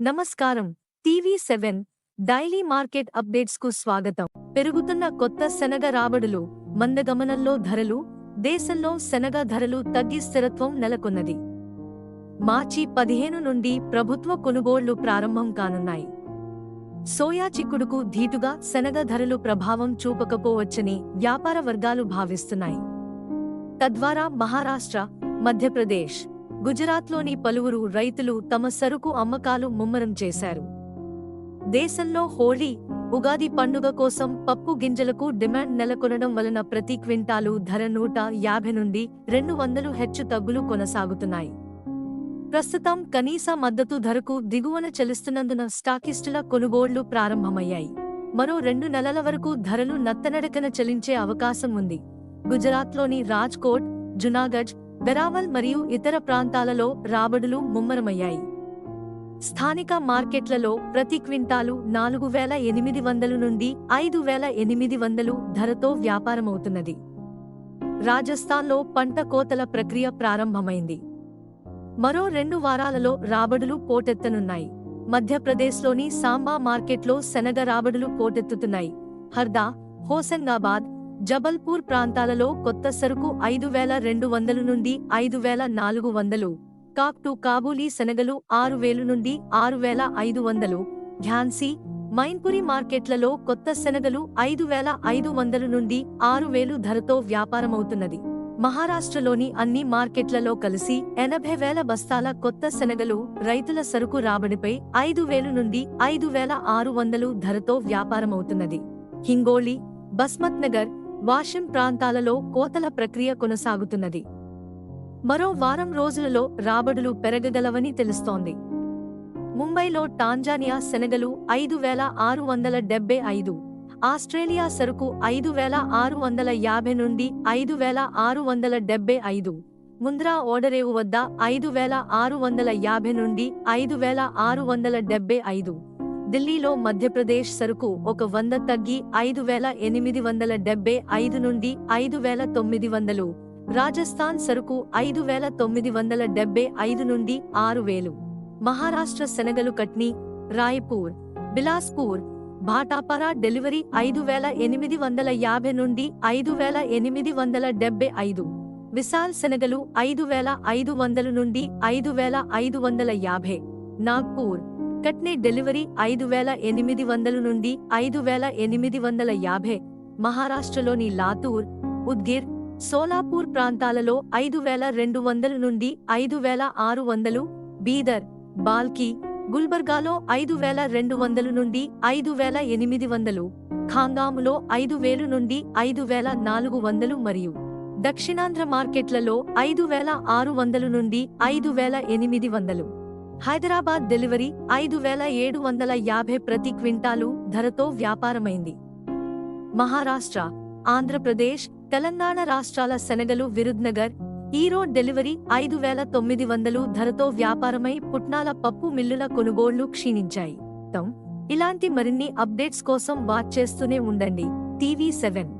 నమస్కారం. TV seven daily market అప్డేట్స్కు స్వాగతం. పెరుగుతున్న కొత్త శనగ రాబడులు మందగమనంలో ధరలు దేశంలో శనగ ధరలు తగ్గి స్థిరత్వం నెలకొన్నది. మార్చి పదిహేను నుండి ప్రభుత్వ కొనుగోళ్ళు ప్రారంభం కానున్నాయి. సోయా చిక్కుడుకు ధీటుగా శనగ ధరలు ప్రభావం చూపకపోవచ్చని వ్యాపార వర్గాలు భావిస్తున్నాయి. తద్వారా మహారాష్ట్ర మధ్యప్రదేశ్ గుజరాత్లోని పలువురు రైతులు తమ సరుకు అమ్మకాలు ముమ్మరం చేశారు. దేశంలో హోళీ ఉగాది పండుగ కోసం పప్పు గింజలకు డిమాండ్ నెలకొనడం వలన ప్రతి క్వింటాలు ధర నూట యాభై నుండి రెండు వందలు హెచ్చు తగ్గులు కొనసాగుతున్నాయి. ప్రస్తుతం కనీస మద్దతు ధరకు దిగువన చెలుస్తున్నందున స్టాకిస్టుల కొనుగోళ్ళు ప్రారంభమయ్యాయి. మరో రెండు నెలల వరకు ధరలు నత్తనడకన చెలించే అవకాశం ఉంది. గుజరాత్లోని రాజ్కోట్ జునాగఢ్ వెరావల్ మరియు ఇతర ప్రాంతాలలో రాబడులు ముమ్మరమయ్యాయి. స్థానిక మార్కెట్లలో ప్రతి క్వింటాలు నాలుగు వేల ఎనిమిది వందలు నుండి ఐదు వేల ఎనిమిది వందలు ధరతో వ్యాపారమవుతున్నది. రాజస్థాన్లో పంట కోతల ప్రక్రియ ప్రారంభమైంది. మరో రెండు వారాలలో రాబడులు పోటెత్తనున్నాయి. మధ్యప్రదేశ్లోని సాంబా మార్కెట్లో శనగ రాబడులు పోటెత్తుతున్నాయి. హర్దా హోసంగాబాద్ జబల్పూర్ ప్రాంతాలలో కొత్త సరుకు ఐదు వేల రెండు వందలు నుండి ఐదు వేల నాలుగు వందలు కాక్టు కాబూలీ శనగలు ఆరు వేలు నుండి ఆరు వేల ఐదు వందలు ఝాన్సీ మైన్పురి మార్కెట్లలో కొత్త శనగలు ఐదు వేల ఐదు వందలు నుండి ఆరు వేలు ధరతో వ్యాపారమవుతున్నది. మహారాష్ట్రలోని అన్ని మార్కెట్లలో కలిసి ఎనభై వేల బస్తాల కొత్త శనగలు రైతుల సరుకు రాబడిపై ఐదు వేలు నుండి ఐదు వేల ఆరు వందలు ధరతో వ్యాపారమవుతున్నది. హింగోళి బస్మత్ నగర్ వాషిం ప్రాంతాలలో కోతల ప్రక్రియ కొనసాగుతున్నది. మరో వారం రోజులలో రాబడులు పెరగగలవని తెలుస్తోంది. ముంబైలో టాంజానియా శనగలు ఐదు వేల ఆరు వందల డెబ్బై ఐదు ఆస్ట్రేలియా సరుకు ఐదు వేల ఆరు వందల యాభై నుండి ఐదు వేల ఆరు వందల డెబ్బై ఐదు ముంద్రా ఓడరేవు వద్ద ఐదు వేల ఆరు వందల యాభై నుండి ఐదు వేల ఆరు వందల డెబ్బై ఐదు. ఢిల్లీలో మధ్యప్రదేశ్ సరుకు ఒక వంద తగ్గి ఐదు వేల ఎనిమిది వందల డెబ్బై ఐదు నుండి ఐదు వేల తొమ్మిది వందలు. రాజస్థాన్ సరుకు ఐదు వేల తొమ్మిది వందల డెబ్బై ఐదు నుండి ఆరు వేలు. మహారాష్ట్ర శనగలు కట్నీ రాయ్పూర్ బిలాస్పూర్ భాటాపరా డెలివరీ ఐదు వేల ఎనిమిది వందల యాభై నుండి ఐదు వేల ఎనిమిది వందల డెబ్బై ఐదు. విశాల్ శనగలు ఐదు వేల ఐదు వందల నుండి ఐదు వేల ఐదు వందల యాభై. నాగ్పూర్ కట్నీ డెలివరీ ఐదు వేల ఎనిమిది వందలు నుండి ఐదు వేల ఎనిమిది వందల యాభై. మహారాష్ట్రలోని లాతూర్ ఉద్గిర్ సోలాపూర్ ప్రాంతాలలో ఐదు వేల రెండు వందల నుండి ఐదు వేల ఆరు వందలు. బీదర్ బాల్కి గుల్బర్గాలో ఐదు వేల రెండు వందలు నుండి ఐదు వేల ఎనిమిది వందలు. ఖాంగాములో ఐదు వేలు నుండి ఐదు వేల నాలుగు వందలు మరియు దక్షిణాంధ్ర మార్కెట్లలో ఐదు వేల ఆరు వందలు నుండి ఐదు వేల ఎనిమిది వందలు. హైదరాబాద్ డెలివరీ ఐదు వేల ఏడు వందల యాభై ప్రతి క్వింటాలు ధరతో వ్యాపారమైంది. మహారాష్ట్ర ఆంధ్రప్రదేశ్ తెలంగాణ రాష్ట్రాల శనగలు విరుద్నగర్ ఈరోడ్ డెలివరీ ఐదు వేల తొమ్మిది వందలు ధరతో వ్యాపారమై పుట్నాల పప్పు మిల్లుల కొనుగోళ్ళు క్షీణించాయి. ఇలాంటి మరిన్ని అప్డేట్స్ కోసం వాచ్ చేస్తూనే ఉండండి. TV seven.